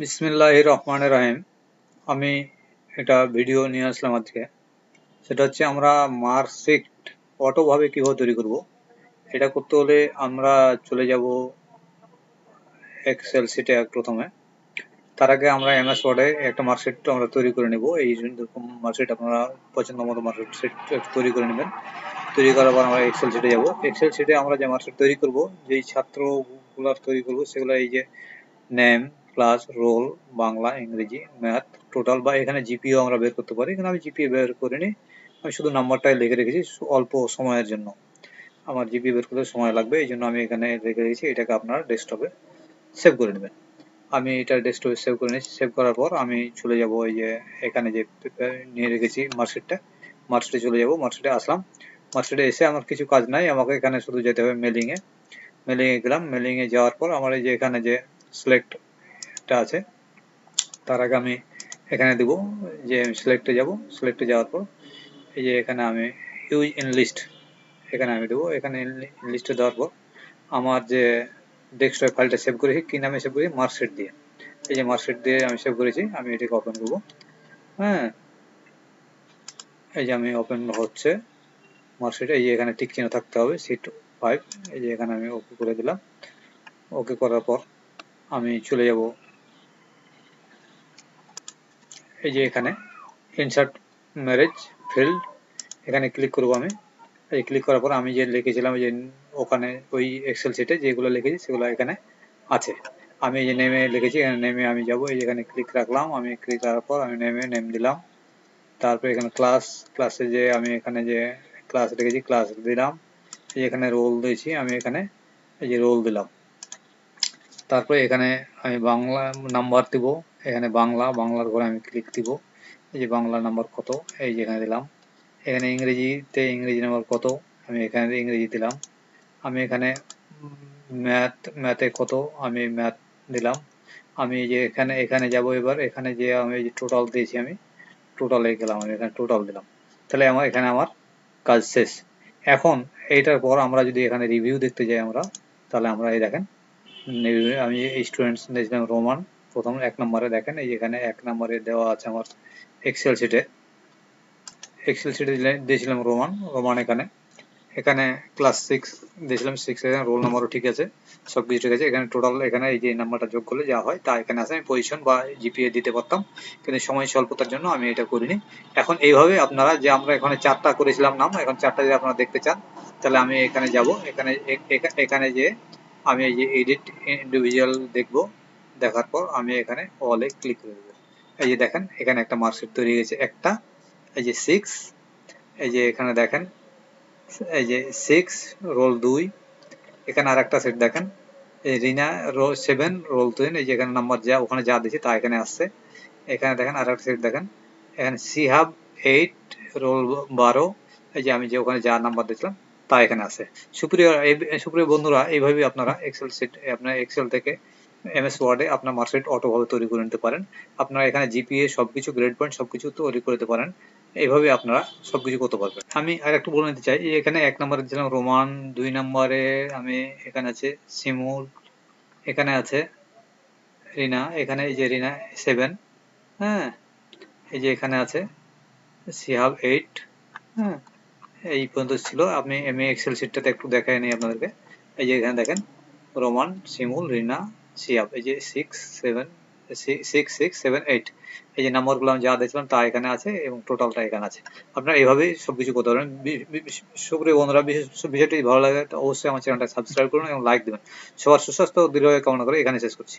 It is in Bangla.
বিসমিল্লাহ রহমান রাহিম। আমি এটা ভিডিও নিয়ে আসলাম আজকে। সেটা হচ্ছে আমরা মার্কশিট অটোভাবে কীভাবে তৈরি করব, এটা করতে হলে আমরা চলে যাব এক্সেল সিটে প্রথমে। তার আগে আমরা এমএস ওয়ার্ডে একটা মার্কশিট আমরা তৈরি করে নেব। এই রকম মার্কশিট আপনারা পছন্দ মতো মার্কশিট তৈরি করে নেবেন। তৈরি করার পর আমরা এক্সেল সিটে যাব। এক্সেল সিটে আমরা যে মার্কশিট তৈরি করব, যেই ছাত্রগুলার তৈরি করব, সেগুলো এই যে নেম ক্লাস রোল বাংলা, ইংরেজি ম্যাথ টোটাল বা এখানে জিপিও আমরা বের করতে পারি। এখানে আমি জিপিও বের করিনি। আমি শুধু নাম্বারটাই লিখে রেখেছি অল্প সময়ের জন্য। আমার জিপি বের করতে সময় লাগবে, এই জন্য আমি এখানে রেখে রেখেছি, এটাকে আপনার ডেস্কটপে সেভ করে নেবেন। আমি এটা ডেস্কটপে সেভ করে নিয়েছি। সেভ করার পর আমি চলে যাব ওই যে, এখানে যে নিয়ে রেখেছি মার্কশিটটা মার্কশিটে চলে যাব মার্কশিটে আসলাম। মার্কশিটে এসে আমার কিছু কাজ নাই, আমাকে এখানে শুধু যেতে হবে মেলিংয়ে মেলিংয়ে গেলাম। মেলিংয়ে যাওয়ার পর আমার এই যে, এখানে যে সিলেক্ট একটা আছে। তার আগে আমি এখানে দেব যে আমি সিলেক্টে যাব। সিলেক্টে যাওয়ার পর, এই যে এখানে আমি ইউজ ইন লিস্ট এখানে আমি দেবো। এখানে লিস্টে দেওয়ার পর, আমার যে ডেস্কটপ ফাইলটা সেভ করেছি, কি নামে সেভ করেছি? মার্কশিট দিয়ে। এই যে মার্কশিট দিয়ে আমি সেভ করেছি, আমি এটাকে ওপেন করব। হ্যাঁ? এই যে আমি ওপেন হচ্ছে মার্কশিট এই যে এখানে টিক চিহ্ন থাকতে হবে সিট ফাইভ এই যে এখানে আমি ওকে করে দিলাম। ওকে করার পর, আমি চলে যাব এই যে এখানে ইনসার্ট ম্যারেজ ফিল্ড এখানে ক্লিক করব আমি। এই ক্লিক করার পর আমি যে লিখেছিলাম যে ওখানে ওই এক্সেল সিটে যেগুলো লিখেছি সেগুলো এখানে আছে। আমি এই যে নেমে লিখেছি, এখানে নেমে আমি যাব, এই যেখানে ক্লিক রাখলাম। আমি ক্লিক করার পর আমি নেমে নেম দিলাম। তারপর এখানে ক্লাস ক্লাসে যে আমি এখানে যে ক্লাস লিখেছি ক্লাস দিলাম। এই এখানে রোল দিয়েছি, আমি এখানে এই যে রোল দিলাম। তারপরে এখানে আমি বাংলা নাম্বার দিব। এখানে বাংলা, বাংলার ঘরে আমি ক্লিক দিব। এই যে বাংলা নাম্বার কত? এই যে এখানে দিলাম। এখানে ইংরেজিতে ইংরেজি নাম্বার কত? আমি এখানে ইংরেজি দিলাম। আমি এখানে ম্যাথ ম্যাথে কত? আমি ম্যাথ দিলাম। আমি যে এখানে এখানে যাব এবার, এখানে যে আমি যে টোটাল দিয়েছি আমি টোটালে গেলাম, আমি এখানে টোটাল দিলাম। তাহলে আমার, এখানে আমার কাজ শেষ। এখন এইটার পর আমরা যদি এখানে রিভিউ দেখতে যাই আমরা, তাহলে আমরা এই দেখেন আমি স্টুডেন্টস দিয়েছিলাম রোমান প্রথম এক নম্বরে দেখেন, এই এখানে এক নম্বরে দেওয়া আছে আমার এক্সেল শিটে এক্সেল শিটে দিয়েছিলাম রোমান রোমান এখানে। এখানে ক্লাস সিক্স দিয়েছিলাম সিক্স এখানে রোল নাম্বারও ঠিক আছে সব কিছু ঠিক আছে। এখানে টোটাল এখানে এই যে নাম্বারটা যোগ করলে যা হয়, তা এখানে আছে। আমি পজিশন বা জিপিএ দিতে পারতাম, কিন্তু সময় স্বল্পতার জন্য আমি এটা করিনি। এখন এইভাবে আপনারা যে আমরা এখানে চারটা করেছিলাম নাম, এখন চারটা যদি আপনারা দেখতে চান, তাহলে আমি এখানে যাব। এখানে এখানে যে আমি এই যে এডিট ইন্ডিভিজুয়াল দেখব দেখার পর আমি এখানে অলে ক্লিক করে দেবো। এই যে দেখেন, এখানে একটা মার্কশিট তৈরি হয়েছে একটা, এই যে সিক্স এই যে এখানে দেখেন, এই যে সিক্স রোল দুই, এখানে আর একটা সেট দেখেন। এই রিনা রোল সেভেন রোল তিন এই যে এখানে নাম্বার যা, ওখানে যা দিয়েছি তা এখানে আসছে। এখানে দেখেন আর একটা সেট দেখেন। এখানে সিহাব এইট রোল বারো, এই যে আমি যে ওখানে যা নাম্বার দিয়েছিলাম, তা এখানে আছে। সুপ্রিয় সুপ্রিয় বন্ধুরা এইভাবে আপনারা এক্সেল সিট আপনার এক্সেল থেকে এমএস ওয়ার্ডে আপনার মার্কশিট অটোভাবে তৈরি করে নিতে পারেন। আপনারা এখানে জিপিএ সবকিছু গ্রেড পয়েন্ট সবকিছু তৈরি করে করতে পারেন। এইভাবে আপনারা সবকিছু করতে পারবেন। আমি আর একটু বলে নিতে চাই, এখানে এক নম্বরে দিয়েছিলাম রোমান দুই নম্বরে আমি এখানে আছে সিমুল এখানে আছে রিনা এখানে এই যে রিনা সেভেন হ্যাঁ? এই যে এখানে আছে সিহাব এইট হ্যাঁ? এই পর্যন্ত ছিল। আমি এম এক্সেল শিটটাতে একটু দেখাই নিই আপনাদেরকে। এই যে এখানে দেখেন রোমান শিমুল রিনা এই যে আমি যা দেখছিলাম তা এখানে আছে এবং টোটালটা এখানে আছে। আপনারা এইভাবেই করতে বিশেষ ভালো লাগে অবশ্যই আমার চ্যানেলটা সাবস্ক্রাইব করুন এবং লাইক দেবেন। সবার সুস্বাস্থ্য দৃঢ়ভাবে কামনা করে এখানে শেষ করছি।